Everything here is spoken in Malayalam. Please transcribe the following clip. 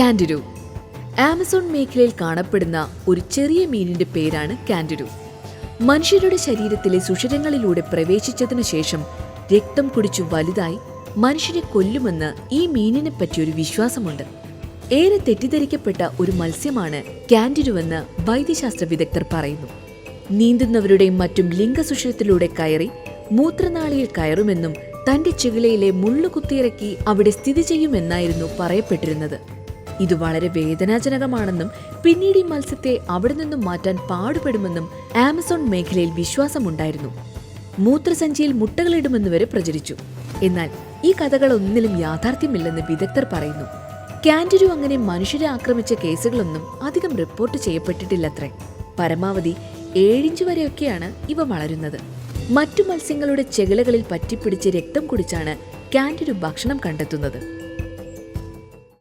കാൻഡിരു ആമസോൺ മേഖലയിൽ കാണപ്പെടുന്ന ഒരു ചെറിയ മീനിന്റെ പേരാണ് കാൻഡിരു മനുഷ്യരുടെ ശരീരത്തിലെ സുഷിരങ്ങളിലൂടെ പ്രവേശിച്ചതിനു ശേഷം രക്തം കുടിച്ചു വലുതായി മനുഷ്യരെ കൊല്ലുമെന്ന് ഈ മീനിനെ പറ്റിയൊരു വിശ്വാസമുണ്ട്. ഏറെ തെറ്റിദ്ധരിക്കപ്പെട്ട ഒരു മത്സ്യമാണ് കാൻഡിരുവെന്ന് വൈദ്യശാസ്ത്ര വിദഗ്ധർ പറയുന്നു. നീന്തുന്നവരുടെയും മറ്റും ലിംഗസുഷിരത്തിലൂടെ കയറി മൂത്രനാളിയിൽ കയറുമെന്നും തന്റെ ചികിളയിലെ മുള്ളു കുത്തിയിറക്കി അവിടെ സ്ഥിതി ചെയ്യുമെന്നായിരുന്നു പറയപ്പെട്ടിരുന്നത്. ഇത് വളരെ വേദനാജനകമാണെന്നും പിന്നീട് ഈ മത്സ്യത്തെ അവിടെ നിന്നും മാറ്റാൻ പാടുപെടുമെന്നും ആമസോൺ മേഖലയിൽ വിശ്വാസമുണ്ടായിരുന്നു. മൂത്രസഞ്ചിയിൽ മുട്ടകളിടുമെന്ന് വരെ പ്രചരിച്ചു. എന്നാൽ ഈ കഥകളൊന്നിലും യാഥാർത്ഥ്യമില്ലെന്ന് വിദഗ്ധർ പറയുന്നു. കാൻഡിരു അങ്ങനെ മനുഷ്യരെ ആക്രമിച്ച കേസുകളൊന്നും അധികം റിപ്പോർട്ട് ചെയ്യപ്പെട്ടിട്ടില്ലത്രേ. പരമാവധി ഏഴിഞ്ച് വരെയൊക്കെയാണ് ഇവ വളരുന്നത്. മറ്റു മത്സ്യങ്ങളുടെ ചെകിളകളിൽ പറ്റിപ്പിടിച്ച് രക്തം കുടിച്ചാണ് കാൻഡിരു ഭക്ഷണം കണ്ടെത്തുന്നത്.